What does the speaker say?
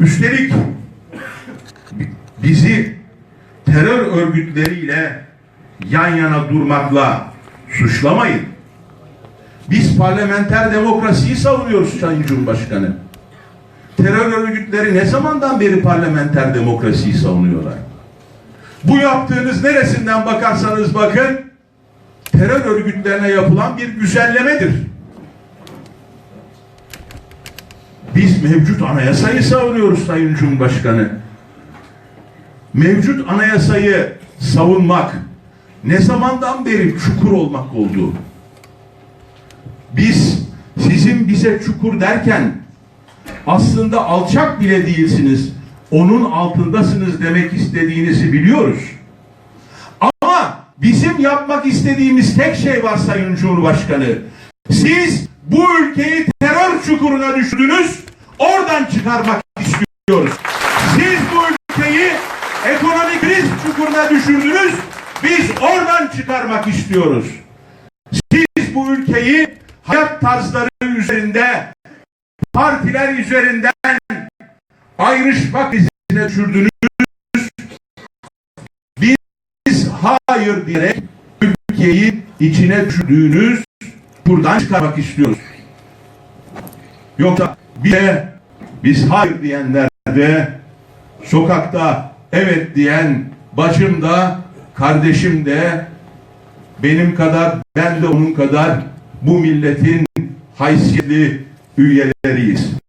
Üstelik bizi terör örgütleriyle yan yana durmakla suçlamayın. Biz parlamenter demokrasiyi savunuyoruz Sayın Cumhurbaşkanı. Terör örgütleri ne zamandan beri parlamenter demokrasiyi savunuyorlar? Bu yaptığınız neresinden bakarsanız bakın terör örgütlerine yapılan bir güzellemedir. Biz mevcut anayasayı savunuyoruz Sayın Cumhurbaşkanı. Mevcut anayasayı savunmak ne zamandan beri çukur olmak oldu? Biz sizin bize çukur derken aslında alçak bile değilsiniz. Onun altındasınız demek istediğinizi biliyoruz. Ama bizim yapmak istediğimiz tek şey var Sayın Cumhurbaşkanı. Siz bu ülkeyi terör çukuruna düşürdünüz, oradan çıkarmak istiyoruz. Siz bu ülkeyi ekonomik kriz çukuruna düşürdünüz, biz oradan çıkarmak istiyoruz. Siz bu ülkeyi hayat tarzları üzerinde, partiler üzerinden ayrışmak krizine düşürdünüz. Biz hayır diyerek ülkeyi içine düşürdüğünüz buradan çıkarmak istiyoruz. Yoksa bize biz hayır diyenler de sokakta evet diyen bacım da kardeşim de benim kadar ben de onun kadar bu milletin haysiyetli üyeleriyiz.